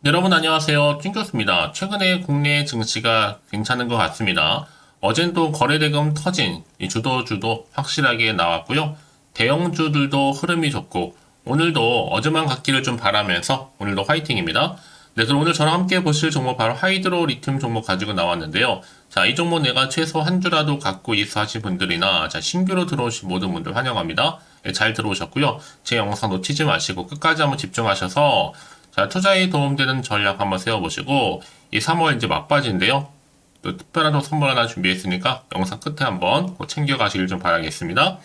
네, 여러분 안녕하세요. 찐교수입니다. 최근에 국내 증시가 괜찮은 것 같습니다. 어젠 또 거래대금 터진 이 주도주도 확실하게 나왔고요. 대형주들도 흐름이 좋고 오늘도 어제만 같기를 좀 바라면서 오늘도 화이팅입니다. 네, 그럼 오늘 저랑 함께 보실 종목 바로 하이드로 리튬 종목 가지고 나왔는데요. 자, 이 종목 내가 최소 한 주라도 갖고 있어 하신 분들이나 자, 신규로 들어오신 모든 분들 환영합니다. 네, 잘 들어오셨고요. 제 영상 놓치지 마시고 끝까지 한번 집중하셔서 자, 투자에 도움되는 전략 한번 세워보시고, 이 3월 이제 막바지인데요. 또 특별한 또 선물 하나 준비했으니까 영상 끝에 한번 꼭 챙겨가시길 좀 바라겠습니다.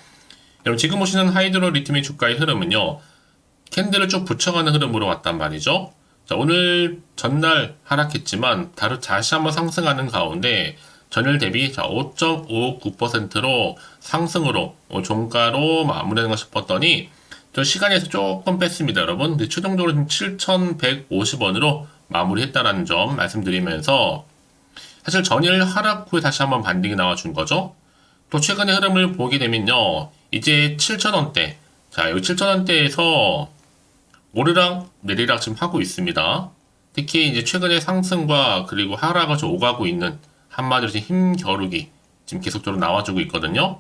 여러분, 지금 보시는 하이드로 리튬의 주가의 흐름은요, 캔들을 쭉 붙여가는 흐름으로 왔단 말이죠. 자, 오늘 전날 하락했지만, 다루 다시 한번 상승하는 가운데, 전일 대비 자, 5.59%로 상승으로, 어, 종가로 마무리하는 것 싶었더니, 저 시간에서 조금 뺐습니다, 여러분. 근데 최종적으로 지금 7,150원으로 마무리했다라는 점 말씀드리면서 사실 전일 하락 후에 다시 한번 반등이 나와준 거죠. 또 최근의 흐름을 보게 되면요. 이제 7,000원대. 자, 여기 7,000원대에서 오르락 내리락 지금 하고 있습니다. 특히 이제 최근의 상승과 그리고 하락을 좀 오가고 있는 한마디로 힘겨루기 지금 계속적으로 나와주고 있거든요.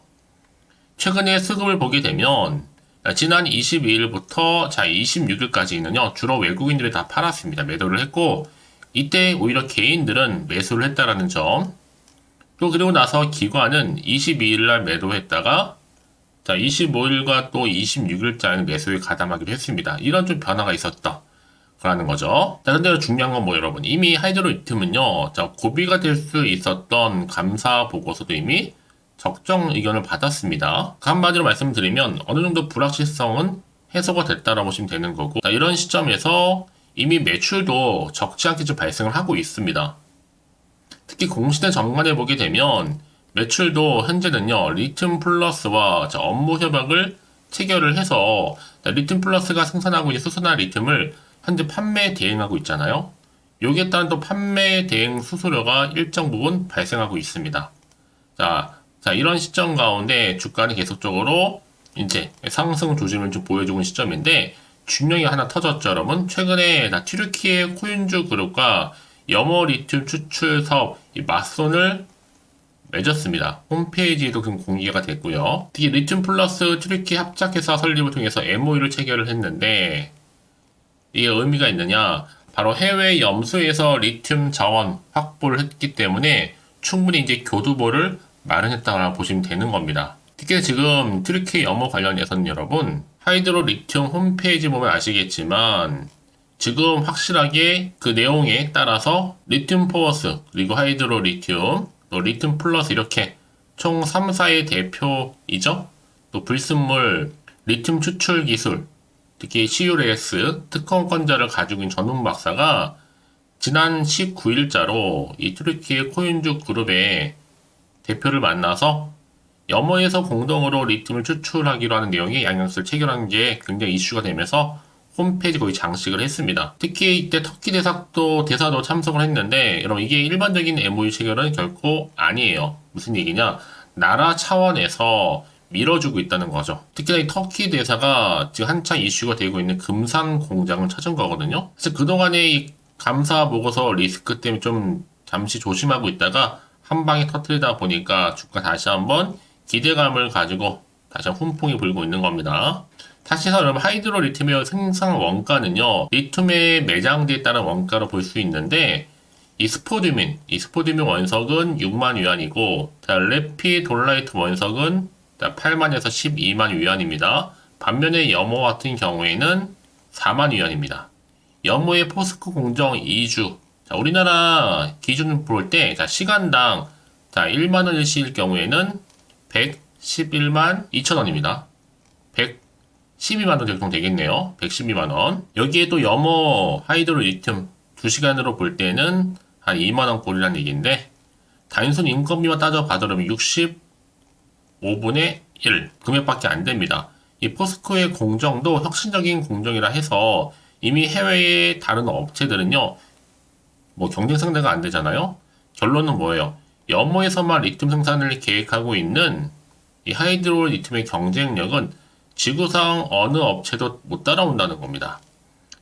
최근의 수급을 보게 되면 지난 22일부터 자 26일까지는요 주로 외국인들이 다 팔았습니다. 매도를 했고 이때 오히려 개인들은 매수를 했다라는 점. 또 그리고 나서 기관은 22일날 매도했다가 자 25일과 또 26일자에는 매수에 가담하기로 했습니다. 이런 좀 변화가 있었다. 라는 거죠. 자, 근데 중요한 건 뭐 여러분. 이미 하이드로 리튬은요 자 고비가 될 수 있었던 감사 보고서도 이미 적정 의견을 받았습니다. 그 한마디로 말씀드리면 어느 정도 불확실성은 해소가 됐다라고 보시면 되는 거고 자, 이런 시점에서 이미 매출도 적지 않게 좀 발생을 하고 있습니다. 특히 공시된 정관에 보게 되면 매출도 현재는요 리튬 플러스와 자, 업무 협약을 체결을 해서 자, 리튬 플러스가 생산하고 있는 수소나 리튬을 현재 판매 대행하고 있잖아요. 여기에 따른 또 판매 대행 수수료가 일정 부분 발생하고 있습니다. 자, 자, 이런 시점 가운데 주가는 계속적으로 이제 상승 조짐을 좀 보여주고 있는 시점인데 게 하나 터졌죠, 여러분. 최근에 나 튀르키의 코윤주 그룹과 염호 리튬 추출 사업 이 맞선을 맺었습니다. 홈페이지에도 지금 공개가 됐고요. 특히 리튬 플러스 튀르키 합작회사 설립을 통해서 MOU를 체결을 했는데 이게 의미가 있느냐? 바로 해외 염수에서 리튬 자원 확보를 했기 때문에 충분히 이제 교두보를 마련했다고 보시면 되는 겁니다. 특히 지금 트리키 염호 관련해서는 여러분 하이드로 리튬 홈페이지 보면 아시겠지만 지금 확실하게 그 내용에 따라서 리튬 포워스 그리고 하이드로 리튬 또 리튬 플러스 이렇게 총 3사의 대표이죠. 또 불순물 리튬 추출 기술 특히 CULS 특허권자를 가지고 있는 전문 박사가 지난 19일자로 이 트리키의 코인주 그룹의 대표를 만나서 염호에서 공동으로 리튬을 추출하기로 하는 내용의 양형서를 체결한 게 굉장히 이슈가 되면서 홈페이지 거의 장식을 했습니다. 특히 이때 터키 대사도 대사도 참석을 했는데 여러분 이게 일반적인 MOU 체결은 결코 아니에요. 무슨 얘기냐? 나라 차원에서 밀어주고 있다는 거죠. 특히나 이 터키 대사가 지금 한창 이슈가 되고 있는 금산 공장을 찾은 거거든요. 그래서 그동안의 이 감사 보고서 리스크 때문에 좀 잠시 조심하고 있다가 한 방에 터트리다 보니까 주가 다시 한번 기대감을 가지고 다시 한번 훈풍이 불고 있는 겁니다. 해서 여러분 하이드로 리튬의 생산 원가는요 리튬의 매장지에 따른 원가로 볼 수 있는데 이 스포드민 이 스포드민 원석은 6만 위안이고 자, 레피 돌라이트 원석은 8만에서 12만 위안입니다. 반면에 염호 같은 경우에는 4만 위안입니다. 염호의 포스코 공정 2주 자, 우리나라 기준 볼 때, 자, 시간당, 자, 1만원 일시일 경우에는 111만 2천원입니다. 112만원 적용 되겠네요. 112만원. 여기에 또 염호 하이드로 리튬 2시간으로 볼 때는 한 2만원 꼴이라는 얘기인데, 단순 인건비만 따져봐도 65분의 1 금액밖에 안 됩니다. 이 포스코의 공정도 혁신적인 공정이라 해서 이미 해외의 다른 업체들은요, 뭐 경쟁 상대가 안 되잖아요. 결론은 뭐예요? 염호에서만 리튬 생산을 계획하고 있는 이 하이드로 리튬의 경쟁력은 지구상 어느 업체도 못 따라온다는 겁니다.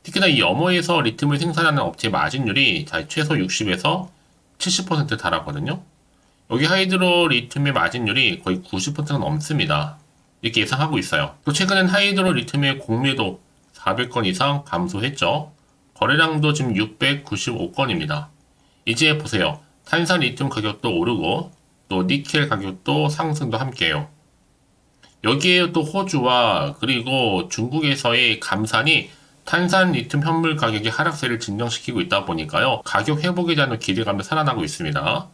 특히나 이 염호에서 리튬을 생산하는 업체 마진율이 자, 최소 60에서 70% 달하거든요. 여기 하이드로 리튬의 마진율이 거의 90%가 넘습니다. 이렇게 예상하고 있어요. 또 최근엔 하이드로 리튬의 공매도 400건 이상 감소했죠. 거래량도 지금 695건입니다. 이제 보세요. 탄산 리튬 가격도 오르고 또 니켈 가격도 상승도 함께해요. 여기에 또 호주와 그리고 중국에서의 감산이 탄산 리튬 현물 가격의 하락세를 진정시키고 있다 보니까요. 가격 회복에 대한 기대감이 살아나고 있습니다.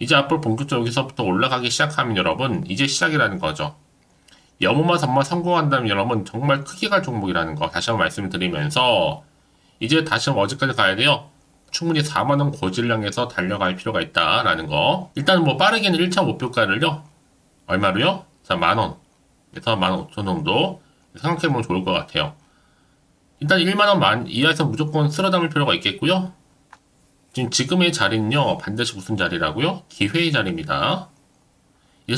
이제 앞으로 본격적으로 여기서부터 올라가기 시작하면 여러분 이제 시작이라는 거죠. 염호만 선만 성공한다면 여러분 정말 크게 갈 종목이라는 거 다시 한번 말씀을 드리면서 이제 다시 어제까지 가야 돼요. 충분히 4만원 고질량에서 달려갈 필요가 있다라는 거. 일단 뭐 빠르게는 1차 목표가를요. 얼마로요? 자, 만원. 그래서 만원 5천 정도 생각해보면 좋을 것 같아요. 일단 1만원 만 이하에서 무조건 쓸어 담을 필요가 있겠고요. 지금 지금의 자리는요. 반드시 무슨 자리라고요? 기회의 자리입니다.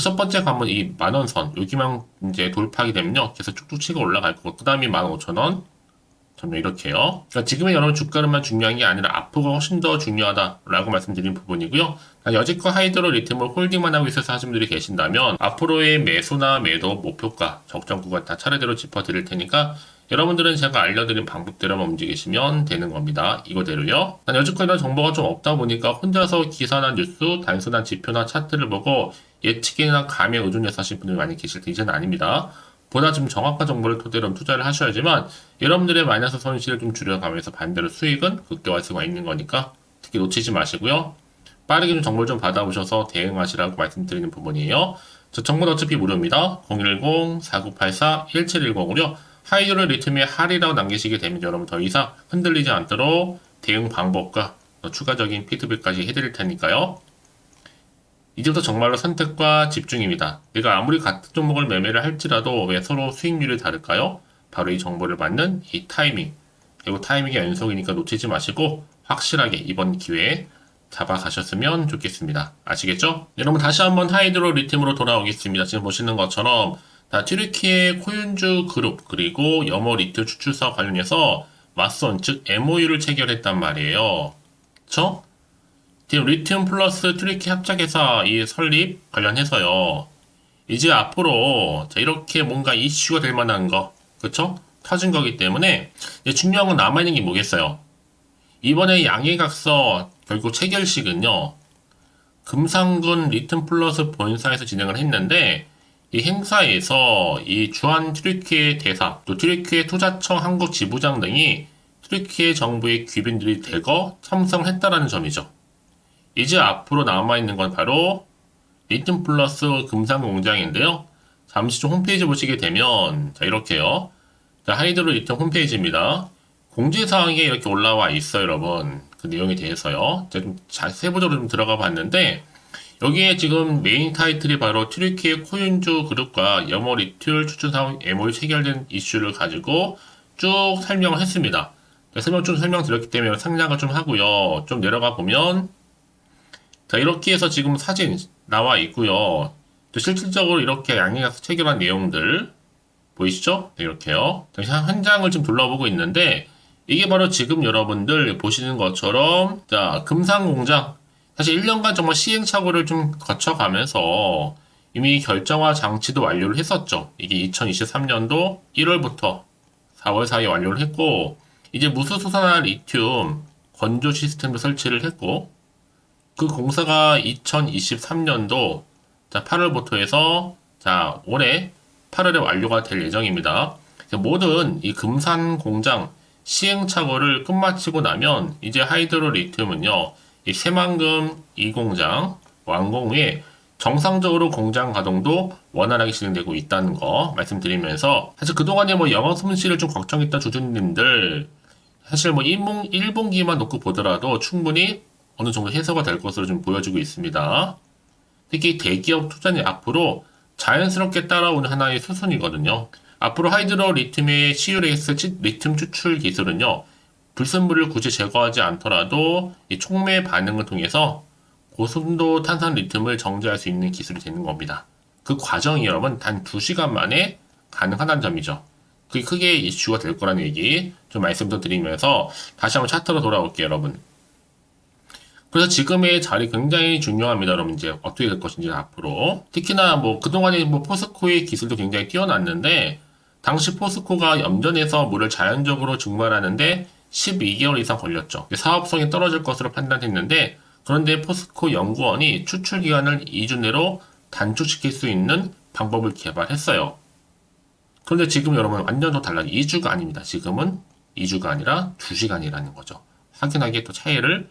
첫 번째 가면 이 만원 선 여기만 이제 돌파하게 되면요. 계속 쭉쭉 치고 올라갈 거고 그 다음이 15,000원 점점 이렇게요. 그러니까 지금의 여러분 주가는만 중요한 게 아니라 앞으로가 훨씬 더 중요하다라고 말씀드린 부분이고요. 여지껏 하이드로 리튬을 홀딩만 하고 있어서 하시는 분들이 계신다면 앞으로의 매수나 매도 목표가 적정 구간 다 차례대로 짚어드릴 테니까 여러분들은 제가 알려드린 방법대로만 움직이시면 되는 겁니다. 이거대로요. 난 여지껏 이런 정보가 좀 없다 보니까 혼자서 기사나 뉴스, 단순한 지표나 차트를 보고 예측이나 감에 의존해서 하신 분들이 많이 계실 때 이제는 아닙니다. 보다 좀 정확한 정보를 토대로 투자를 하셔야지만 여러분들의 마이너스 손실을 좀 줄여가면서 반대로 수익은 극대화할 수가 있는 거니까 특히 놓치지 마시고요. 빠르게 좀 정보를 좀 받아보셔서 대응하시라고 말씀드리는 부분이에요. 저 정보는 어차피 무료입니다. 010-4984-1710으로 하이드로 리튬의 할이라고 남기시게 되면 여러분 더 이상 흔들리지 않도록 대응 방법과 추가적인 피드백까지 해드릴 테니까요. 이제부터 정말로 선택과 집중입니다. 내가 아무리 같은 종목을 매매를 할지라도 왜 서로 수익률이 다를까요? 바로 이 정보를 받는 이 타이밍. 그리고 타이밍의 연속이니까 놓치지 마시고 확실하게 이번 기회에 잡아가셨으면 좋겠습니다. 아시겠죠? 여러분 다시 한번 하이드로 리튬으로 돌아오겠습니다. 지금 보시는 것처럼 다 튀르키의 코윤주 그룹 그리고 염호 리튬 추출사 관련해서 맞선 즉 MOU를 체결했단 말이에요. 그쵸? 리튬 플러스 트리키 합작회사 이 설립 관련해서요. 이제 앞으로 자 이렇게 뭔가 이슈가 될 만한 거, 그쵸? 터진 거기 때문에 중요한 건 남아있는 게 뭐겠어요? 이번에 양해각서 결국 체결식은요. 금상군 리튬 플러스 본사에서 진행을 했는데 이 행사에서 이 주한 트리키의 대사, 또 트리키의 투자청 한국 지부장 등이 트리키의 정부의 귀빈들이 대거 참석을 했다라는 점이죠. 이제 앞으로 남아있는 건 바로 리튬 플러스 금상 공장인데요. 잠시 좀 홈페이지 보시게 되면, 자, 이렇게요. 자, 하이드로 리튬 홈페이지입니다. 공지사항에 이렇게 올라와 있어요, 여러분. 그 내용에 대해서요. 제가 좀 자, 세부적으로 좀 들어가 봤는데, 여기에 지금 메인 타이틀이 바로 튀르키의 코윤주 그룹과 염호 리튬 추출사업 MOU 체결된 이슈를 가지고 쭉 설명을 했습니다. 네, 설명 좀 설명드렸기 때문에 상장을 좀 하고요. 좀 내려가 보면, 자, 이렇게 해서 지금 사진 나와 있고요. 또 실질적으로 이렇게 양해가서 체결한 내용들 보이시죠? 네, 이렇게요. 현장을 좀 둘러보고 있는데 이게 바로 지금 여러분들 보시는 것처럼 자, 금상공장 사실 1년간 정말 시행착오를 좀 거쳐가면서 이미 결정화 장치도 완료를 했었죠. 이게 2023년도 1월부터 4월 사이에 완료를 했고 이제 무수수산화 리튬 건조 시스템도 설치를 했고 그 공사가 2023년도 자 8월부터 해서 자 올해 8월에 완료가 될 예정입니다. 모든 이 금산 공장 시행착오를 끝마치고 나면 이제 하이드로 리튬은요 이 새만금 이 공장 완공 후에 정상적으로 공장 가동도 원활하게 진행되고 있다는 거 말씀드리면서 사실 그동안에 뭐 영업 손실을 좀 걱정했던 주주님들 사실 뭐 1분, 1분기만 놓고 보더라도 충분히 어느 정도 해소가 될 것으로 좀 보여지고 있습니다. 특히 대기업 투자는 앞으로 자연스럽게 따라오는 하나의 수순이거든요. 앞으로 하이드로 리튬의 CULX 리튬 추출 기술은요, 불순물을 굳이 제거하지 않더라도 이 촉매 반응을 통해서 고순도 탄산 리튬을 정제할 수 있는 기술이 되는 겁니다. 그 과정이 여러분 단 2시간 만에 가능하다는 점이죠. 그게 크게 이슈가 될 거라는 얘기 좀 말씀 좀 드리면서 다시 한번 차트로 돌아올게요, 여러분. 그래서 지금의 자리 굉장히 중요합니다, 여러분. 이제 어떻게 될 것인지 앞으로. 특히나 뭐 그동안에 뭐 포스코의 기술도 굉장히 뛰어났는데 당시 포스코가 염전에서 물을 자연적으로 증발하는데 12개월 이상 걸렸죠. 사업성이 떨어질 것으로 판단했는데 그런데 포스코 연구원이 추출 기간을 2주 내로 단축시킬 수 있는 방법을 개발했어요. 그런데 지금 여러분 완전 또 달라요. 2주가 아닙니다. 지금은 2주가 아니라 2시간이라는 거죠. 확연하게 또 차이를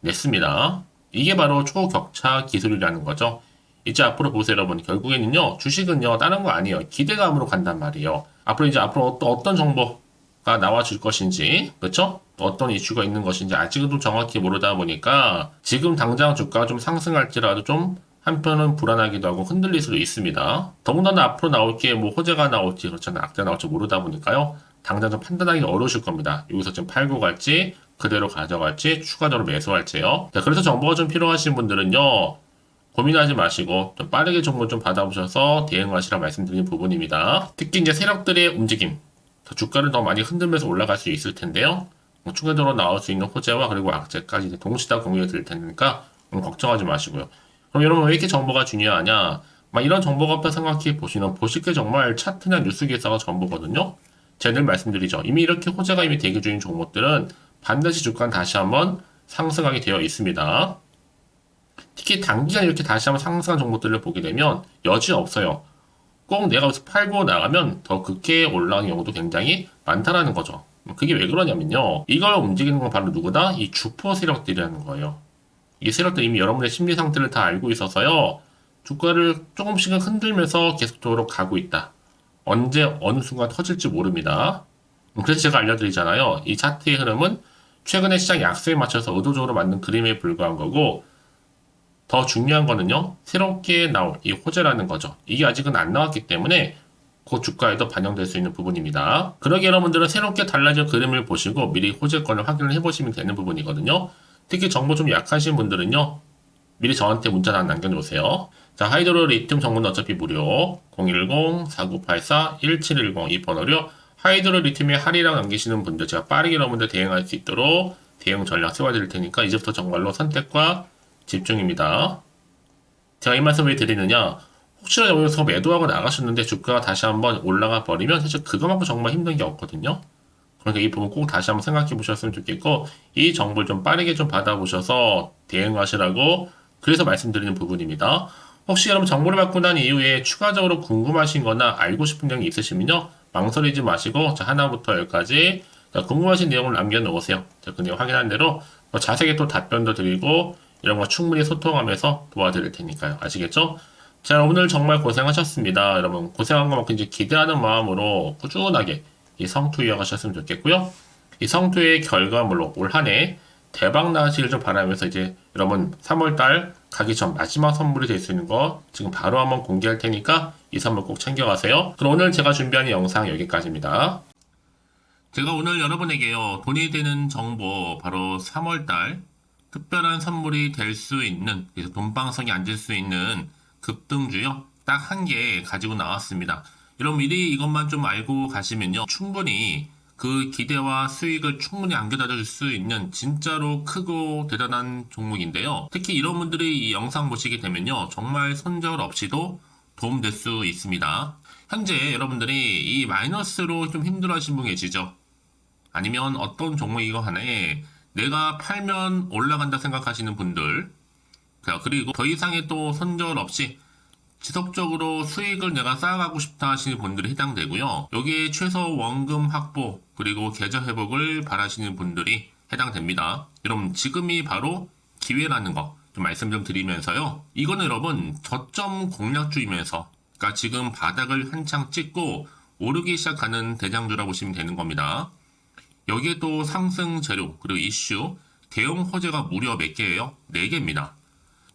냈습니다. 이게 바로 초격차 기술이라는 거죠. 이제 앞으로 보세요, 여러분. 결국에는요, 주식은요, 다른 거 아니에요. 기대감으로 간단 말이에요. 앞으로 이제 앞으로 또 어떤 정보가 나와줄 것인지, 그렇죠? 또 어떤 이슈가 있는 것인지 아직은 좀 정확히 모르다 보니까 지금 당장 주가가 좀 상승할지라도 좀 한편은 불안하기도 하고 흔들릴 수도 있습니다. 더군다나 앞으로 나올 게 뭐 호재가 나올지 그렇잖아요. 악재가 나올지 모르다 보니까요. 당장 좀 판단하기 어려우실 겁니다. 여기서 지금 팔고 갈지 그대로 가져갈지 추가적으로 매수할지요. 자, 그래서 정보가 좀 필요하신 분들은요. 고민하지 마시고 좀 빠르게 정보 좀 받아보셔서 대응하시라 말씀드린 부분입니다. 특히 이제 세력들의 움직임, 더 주가를 더 많이 흔들면서 올라갈 수 있을 텐데요. 뭐 추가적으로 나올 수 있는 호재와 그리고 악재까지 이제 동시다 공유해 드릴 테니까 음, 걱정하지 마시고요. 그럼 여러분 왜 이렇게 정보가 중요하냐? 막 이런 정보가 없다 생각해 보시면 보실 게 정말 차트나 뉴스 기사가 전부거든요. 제가 늘 말씀드리죠. 이미 이렇게 호재가 이미 대기 중인 종목들은 반드시 주가는 다시 한번 상승하게 되어 있습니다. 특히 단기간 이렇게 다시 한번 상승한 종목들을 보게 되면 여지 없어요. 꼭 내가 여기서 팔고 나가면 더 극해 올라가는 경우도 굉장히 많다라는 거죠. 그게 왜 그러냐면요. 이걸 움직이는 건 바로 누구다? 이 주포 세력들이라는 거예요. 이 세력들 이미 여러분의 심리 상태를 다 알고 있어서요. 주가를 조금씩은 흔들면서 계속적으로 가고 있다. 언제 어느 순간 터질지 모릅니다. 그래서 제가 알려드리잖아요. 이 차트의 흐름은 최근의 시장 약세에 맞춰서 의도적으로 만든 그림에 불과한 거고 더 중요한 거는요. 새롭게 나올 이 호재라는 거죠. 이게 아직은 안 나왔기 때문에 그 주가에도 반영될 수 있는 부분입니다. 그러기 여러분들은 새롭게 달라진 그림을 보시고 미리 호재권을 확인을 해보시면 되는 부분이거든요. 특히 정보 좀 약하신 분들은요. 미리 저한테 문자 하나 남겨놓으세요. 자, 하이드로 리튬 정보는 어차피 무료. 010-4984-1710 이 번호로 하이드로 리튬에 할인이랑 남기시는 분들 제가 빠르게 여러분들 대응할 수 있도록 대응 전략 세워드릴 테니까 이제부터 정말로 선택과 집중입니다. 제가 이 말씀을 왜 드리느냐? 혹시나 여기서 매도하고 나가셨는데 주가가 다시 한번 올라가 버리면 사실 그거만큼 정말 힘든 게 없거든요. 그러니까 이 부분 꼭 다시 한번 생각해 보셨으면 좋겠고 이 정보를 좀 빠르게 좀 받아보셔서 대응하시라고 그래서 말씀드리는 부분입니다. 혹시 여러분 정보를 받고 난 이후에 추가적으로 궁금하신 거나 알고 싶은 내용이 있으시면요. 망설이지 마시고 자, 하나부터 열까지 자, 궁금하신 내용을 남겨놓으세요. 자, 그 내용 확인한 대로 더 자세하게 또 답변도 드리고 이런 거 충분히 소통하면서 도와드릴 테니까요. 아시겠죠? 자, 오늘 정말 고생하셨습니다. 여러분, 고생한 것만큼 이제 기대하는 마음으로 꾸준하게 이 성투 이어가셨으면 좋겠고요. 이 성투의 결과물로 올 한 해 대박 나시길 좀 바라면서 이제 여러분 3월달 가기 전 마지막 선물이 될 수 있는 거 지금 바로 한번 공개할 테니까 이 선물 꼭 챙겨가세요. 그럼 오늘 제가 준비한 영상 여기까지입니다. 제가 오늘 여러분에게요 돈이 되는 정보 바로 3월달 특별한 선물이 될 수 있는 그래서 돈방석이 앉을 수 있는 급등주요 딱 한 개 가지고 나왔습니다. 여러분 미리 이것만 좀 알고 가시면요 충분히 그 기대와 수익을 충분히 안겨다 줄 수 있는 진짜로 크고 대단한 종목인데요. 특히 이런 분들이 이 영상 보시게 되면요 정말 손절 없이도 도움될 수 있습니다. 현재 여러분들이 이 마이너스로 좀 힘들어하신 분 계시죠? 아니면 어떤 종목이거 하나에 내가 팔면 올라간다 생각하시는 분들 자, 그리고 더 이상의 또 손절 없이 지속적으로 수익을 내가 쌓아가고 싶다 하시는 분들이 해당되고요. 여기에 최소 원금 확보 그리고 계좌 회복을 바라시는 분들이 해당됩니다. 여러분 지금이 바로 기회라는 거 좀 말씀 좀 드리면서요. 이거는 여러분 저점 공략주이면서 그러니까 지금 바닥을 한창 찍고 오르기 시작하는 대장주라고 보시면 되는 겁니다. 여기에 또 상승 재료 그리고 이슈 대형 호재가 무려 몇 개예요? 4개입니다.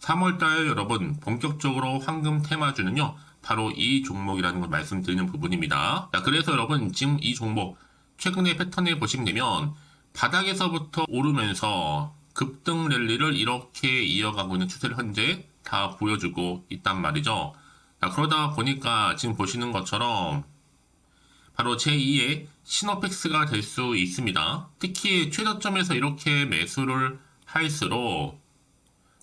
3월달 여러분 본격적으로 황금 테마주는요. 바로 이 종목이라는 걸 말씀드리는 부분입니다. 자, 그래서 여러분 지금 이 종목 최근의 패턴을 보시면 되면 바닥에서부터 오르면서 급등 랠리를 이렇게 이어가고 있는 추세를 현재 다 보여주고 있단 말이죠. 자, 그러다 보니까 지금 보시는 것처럼 바로 제2의 시노펙스가 될 수 있습니다. 특히 최저점에서 이렇게 매수를 할수록